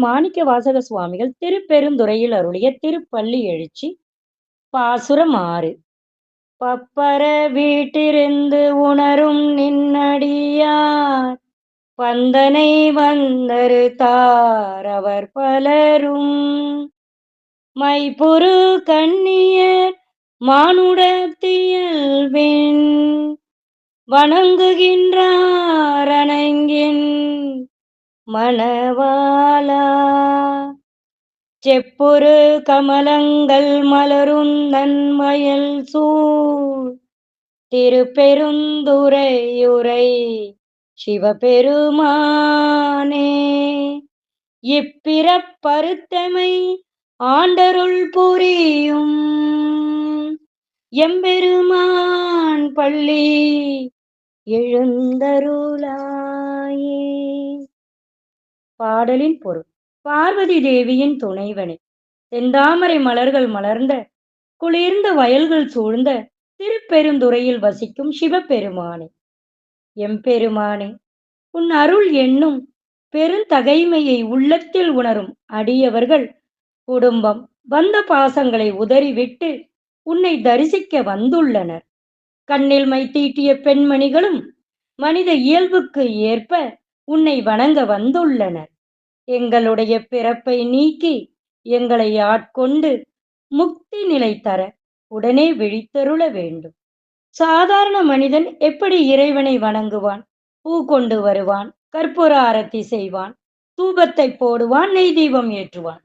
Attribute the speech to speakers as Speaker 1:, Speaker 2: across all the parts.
Speaker 1: மாணிக்க வாசக சுவாமிகள் திருப்பெருந்துறையில் அருளிய திருப்பள்ளி எழுச்சி பாசுரம் ஆறு பப்பர வீட்டிருந்து உணரும் நின்னடியார் பந்தனை வந்தரு தார் அவர் பலரும். மைப்புரு கண்ணியர் மானுடத்தியல்வின் வணங்குகின்றார் அணங்கின் மணவாளா. செப்புரு கமலங்கள் மலரும் நன்மயல் சூழ். திருப்பெருந்துரையுரை சிவபெருமானே. இப்பிறப்பருத்தமை ஆண்டருள் புரியும். எம்பெருமான் பள்ளி எழுந்தருளாயே. பாடலின் பொருள். பார்வதி தேவியின் துணைவனே. செந்தாமரை மலர்கள் மலர்ந்த குளிர்ந்த வயல்கள் சூழ்ந்த திருப்பெருந்துறையில் வசிக்கும் சிவபெருமானே. எம்பெருமானே உன் அருள் என்னும் பெருந்தகைமையை உள்ளத்தில் உணரும் அடியவர்கள் குடும்பம் வந்த பாசங்களை உதறிவிட்டு உன்னை தரிசிக்க வந்துள்ளனர். கண்ணில் மை தீட்டிய பெண்மணிகளும் மனித இயல்புக்கு ஏற்ப உன்னை வணங்க வந்துள்ளனர் எங்களுடைய பிறப்பை நீக்கி எங்களை ஆட்கொண்டு முக்தி நிலை தர உடனே விழித்தருள வேண்டும். சாதாரண மனிதன் எப்படி இறைவனை வணங்குவான்? பூ கொண்டு வருவான் கற்பூர ஆரத்தி செய்வான் தூபத்தை போடுவான் நெய் தீபம் ஏற்றுவான்.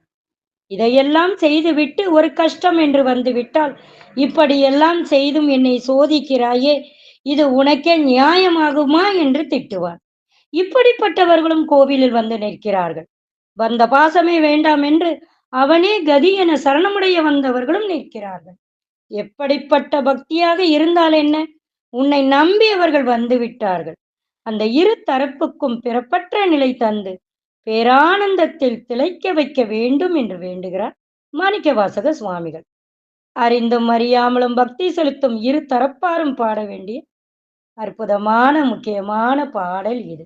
Speaker 1: இதையெல்லாம் செய்துவிட்டு ஒரு கஷ்டம் என்று வந்துவிட்டால் இப்படியெல்லாம் செய்தும் என்னை சோதிக்கிறாயே இது உனக்கே நியாயமாகுமா என்று திட்டுவான். இப்படிப்பட்டவர்களும் கோவிலில் வந்து நிற்கிறார்கள். வந்த பாசமே வேண்டாம் என்று அவனே கதி என சரணமுடைய வந்தவர்களும் நிற்கிறார்கள். எப்படிப்பட்ட பக்தியாக இருந்தால் என்ன? உன்னை நம்பியவர்கள் வந்து விட்டார்கள். அந்த இரு தரப்புக்கும் பிறப்பற்ற நிலை தந்து பேரானந்தத்தில் திளைக்க வைக்க வேண்டும் என்று வேண்டுகிறார் மாணிக்க வாசக சுவாமிகள். அறிந்தும் அறியாமலும் பக்தி செலுத்தும் இரு தரப்பாரும் பாட வேண்டிய அற்புதமான முக்கியமான பாடல் இது.